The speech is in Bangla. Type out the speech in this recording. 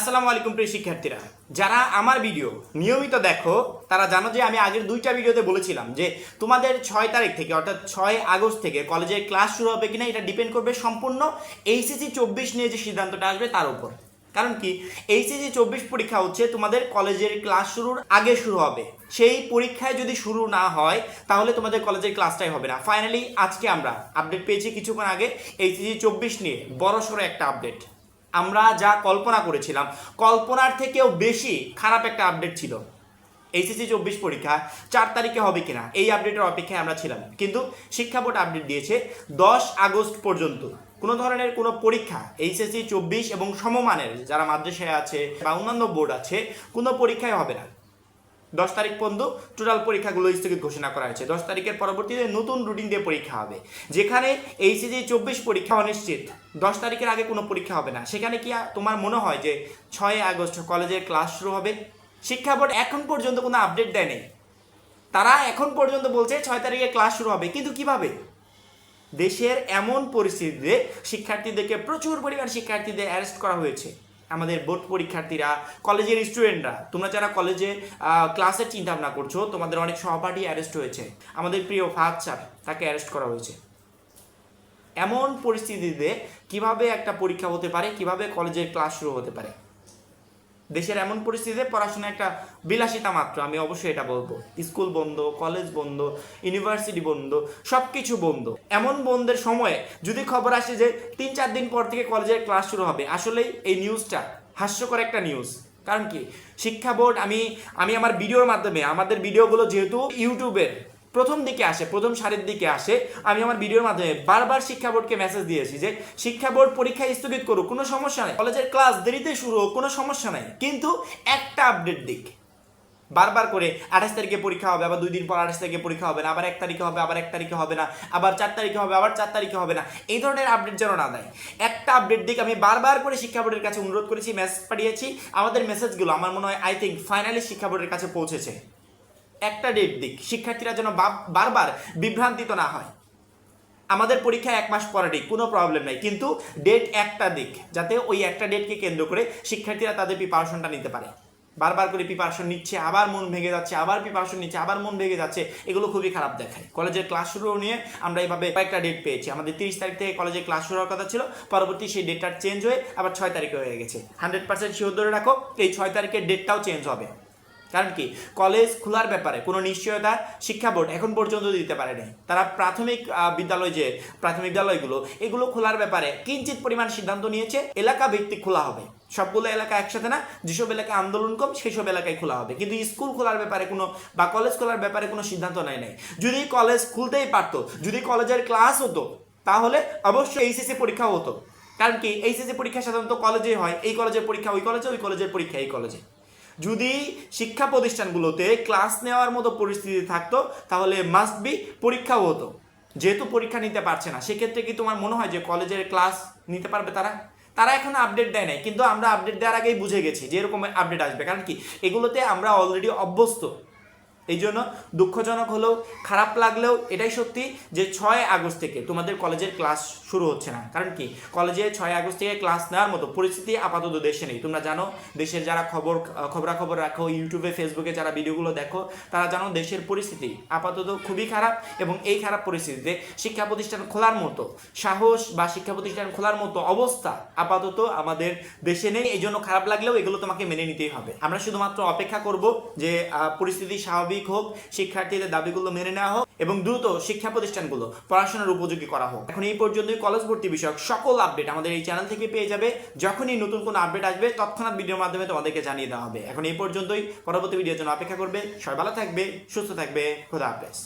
আসসালামু আলাইকুম প্রিয় শিক্ষার্থীরা। যারা আমার ভিডিও নিয়মিত দেখো, তারা জানো যে আমি আগের দুইটা ভিডিওতে বলেছিলাম যে তোমাদের ছয় তারিখ থেকে, অর্থাৎ ছয় আগস্ট থেকে কলেজের ক্লাস শুরু হবে কিনা এটা ডিপেন্ড করবে সম্পূর্ণ এইচএসসি চব্বিশ নিয়ে যে সিদ্ধান্তটা আসবে তার উপর। কারণ কি? এইচএসসি চব্বিশ পরীক্ষা হচ্ছে তোমাদের কলেজের ক্লাস শুরুর আগে শুরু হবে। সেই পরীক্ষায় যদি শুরু না হয়, তাহলে তোমাদের কলেজের ক্লাসটাই হবে না। ফাইনালি আজকে আমরা আপডেট পেয়েছি কিছুক্ষণ আগে এইচএসসি চব্বিশ নিয়ে। বড়সড় একটা আপডেট আমরা যা কল্পনা করেছিলাম, কল্পনার থেকেও বেশি খারাপ একটা আপডেট ছিল। এইচএসসি চব্বিশ পরীক্ষা, চার তারিখে হবে কিনা, এই আপডেটের অপেক্ষায় আমরা ছিলাম। কিন্তু শিক্ষা বোর্ড আপডেট দিয়েছে, দশ আগস্ট পর্যন্ত। কোনো ধরনের কোনো পরীক্ষা এইচএসসি চব্বিশ এবং সমমানের, যারা মাদ্রাসায় আছে বা অন্যান্য বোর্ড আছে, কোনো পরীক্ষায় হবে না। দশ তারিখ পর্যন্ত টোটাল পরীক্ষাগুলো স্থগিত ঘোষণা করা হয়েছে। দশ তারিখের পরবর্তীতে নতুন রুটিন দিয়ে পরীক্ষা হবে। যেখানে এইচএসি চব্বিশ পরীক্ষা অনিশ্চিত, দশ তারিখের আগে কোনো পরীক্ষা হবে না। সেখানে কি তোমার মনে হয় যে ছয় আগস্ট কলেজের ক্লাস শুরু হবে? শিক্ষা বোর্ড এখন পর্যন্ত কোনো আপডেট দেয়নি। তারা এখন পর্যন্ত বলছে ছয় তারিখে ক্লাস শুরু হবে। কিন্তু কীভাবে? দেশের এমন পরিস্থিতিতে শিক্ষার্থীদেরকে প্রচুর পরিমাণ শিক্ষার্থীদের অ্যারেস্ট করা হয়েছে। আমাদের বোর্ড পরীক্ষার্থীরা, কলেজের স্টুডেন্টরা তোমরা যারা কলেজে ক্লাসের চিন্তা ভাবনা করছ, তোমাদের অনেক সহপাঠী অ্যারেস্ট হয়েছে। আমাদের প্রিয় ফাহাদ স্যার, তাকে অ্যারেস্ট করা হয়েছে। এমন পরিস্থিতিতে কীভাবে একটা পরীক্ষা হতে পারে, কীভাবে কলেজের ক্লাস শুরু হতে পারে? দেশের এমন পরিস্থিতিতে পড়াশোনা একটা বিলাসিতা মাত্র, আমি অবশ্যই এটা বলব। স্কুল বন্ধ, কলেজ বন্ধ, ইউনিভার্সিটি বন্ধ সব কিছু বন্ধ। এমন বন্ধের সময়ে যদি খবর আসে যে তিন চার দিন পর থেকে কলেজের ক্লাস শুরু হবে, আসলেই এই নিউজটা হাস্যকর একটা নিউজ কারণ কি? শিক্ষা বোর্ড, আমি আমি আমার ভিডিওর মাধ্যমে, আমাদের ভিডিওগুলো যেহেতু ইউটিউবের প্রথম দিকে আসে, প্রথম সারির দিকে আসে, আমি আমার ভিডিওর মাধ্যমে বারবার শিক্ষা বোর্ডকে মেসেজ দিয়েছি যে শিক্ষা বোর্ড পরীক্ষা স্থগিত করুক, কোনো সমস্যা নেই। কলেজের ক্লাস দেরিতে শুরু হোক, কোনো সমস্যা নাই। কিন্তু একটা আপডেট দিক। বারবার করে আঠাশ তারিখে পরীক্ষা হবে, আবার দুই দিন পর আঠাশ তারিখে পরীক্ষা হবে না, আবার এক তারিখে হবে, আবার এক তারিখে হবে না, আবার চার তারিখে হবে, আবার চার তারিখে হবে না। এই ধরনের আপডেট যেন না দেয়। একটা আপডেট দিক আমি বারবার করে শিক্ষা বোর্ডের কাছে অনুরোধ করেছি মেসেজ পাঠিয়েছি। আমাদের মেসেজগুলো আমার মনে হয় আই থিঙ্ক ফাইনালি শিক্ষা বোর্ডের কাছে পৌঁছেছে। একটা ডেট দিক, শিক্ষার্থীরা যেন বারবার বিভ্রান্তিত না হয়। আমাদের পরীক্ষা এক মাস পরে দিক কোনো প্রবলেম নাই। কিন্তু ডেট একটা দিক, যাতে ওই একটা ডেটকে কেন্দ্র করে শিক্ষার্থীরা তাদের প্রিপারেশনটা নিতে পারে। বারবার করে প্রিপারেশন নিচ্ছে, আবার মন ভেঙে যাচ্ছে, আবার প্রিপারেশন নিচ্ছে, আবার মন ভেঙে যাচ্ছে, এগুলো খুবই খারাপ দেখায়। কলেজের ক্লাস শুরু নিয়ে আমরা এইভাবে কয়েকটা ডেট পেয়েছি। আমাদের তিরিশ তারিখ থেকে কলেজে ক্লাস শুরু হওয়ার কথা ছিল, পরবর্তী সেই ডেটটা চেঞ্জ হয়ে আবার ছয় তারিখে হয়ে গেছে। হান্ড্রেড পার্সেন্ট শিওর ধরে রাখো, এই ছয় তারিখের ডেটটাও চেঞ্জ হবে। কারণ কি? কলেজ খোলার ব্যাপারে কোনো নিশ্চয়তা শিক্ষা বোর্ড এখন পর্যন্ত দিতে পারেনি। তারা প্রাথমিক বিদ্যালয় যে প্রাথমিক বিদ্যালয়গুলো, এগুলো খোলার ব্যাপারে কিঞ্চিত পরিমাণ সিদ্ধান্ত নিয়েছে, এলাকা ভিত্তিক খোলা হবে। সবগুলো এলাকা একসাথে না, যেসব এলাকায় আন্দোলন কম সেই সব এলাকায় খোলা হবে। কিন্তু স্কুল খোলার ব্যাপারে কোনো বা কলেজ খোলার ব্যাপারে কোনো সিদ্ধান্ত নেয় নাই। যদি কলেজ খুলতেই পারতো, যদি কলেজের ক্লাস হতো, তাহলে অবশ্যই এইচএসসি পরীক্ষা হতো। কারণ কি? এইচএসসি পরীক্ষা সাধারণত কলেজে হয়। এই কলেজের পরীক্ষা, ওই কলেজে, ওই কলেজের পরীক্ষা, এই কলেজে। যদি শিক্ষা প্রতিষ্ঠানগুলোতে ক্লাস নেওয়ার মতো পরিস্থিতি থাকতো, তাহলে মাস্ট বি পরীক্ষাও হতো। যেহেতু পরীক্ষা নিতে পারছে না, সেক্ষেত্রে কি তোমার মনে হয় যে কলেজের ক্লাস নিতে পারবে তারা? তারা এখন আপডেট দেয় নাই, কিন্তু আমরা আপডেট দেওয়ার আগেই বুঝে গেছি যে এরকম আপডেট আসবে। কারণ কি? এগুলোতে আমরা অলরেডি অভ্যস্ত। এই জন্য দুঃখজনক হলেও, খারাপ লাগলেও এটাই সত্যি যে ছয় আগস্ট থেকে তোমাদের কলেজের ক্লাস শুরু হচ্ছে না। কারণ কি? কলেজে ছয় আগস্ট থেকে ক্লাস নেওয়ার মতো পরিস্থিতি আপাতত দেশে নেই। তোমরা জানো, দেশের যারা খবর, খবরাখবর রাখো ইউটিউবে ফেসবুকে যারা ভিডিওগুলো দেখো, তারা জানো দেশের পরিস্থিতি আপাতত খুবই খারাপ এবং এই খারাপ পরিস্থিতিতে শিক্ষা প্রতিষ্ঠান খোলার মতো, সাহস বা শিক্ষা প্রতিষ্ঠান খোলার মতো অবস্থা আপাতত আমাদের দেশে নেই। এই জন্য খারাপ লাগলেও এগুলো তোমাকে মেনে নিতেই হবে। আমরা শুধুমাত্র অপেক্ষা করব যে পরিস্থিতি পরিস্থিতি স্বাভাবিক হোক, শিক্ষার্থীদের দাবিগুলো মেনে নেওয়া হোক এবং দ্রুত শিক্ষা প্রতিষ্ঠানগুলো পড়াশোনার উপযোগী করা হোক। এখন এই পর্যন্তই কলেজ ভর্তি বিষয়ক সকল আপডেট আমাদের এই চ্যানেল থেকে পেয়ে যাবে। যখনই নতুন কোনো আপডেট আসবে, তৎক্ষণাৎ ভিডিওর মাধ্যমে তোমাদেরকে জানিয়ে দেওয়া হবে। এখন এই পর্যন্তই। পরবর্তী ভিডিওর জন্য অপেক্ষা করবে। সবাই ভালো থাকবে, সুস্থ থাকবে। খোদা হাফেজ।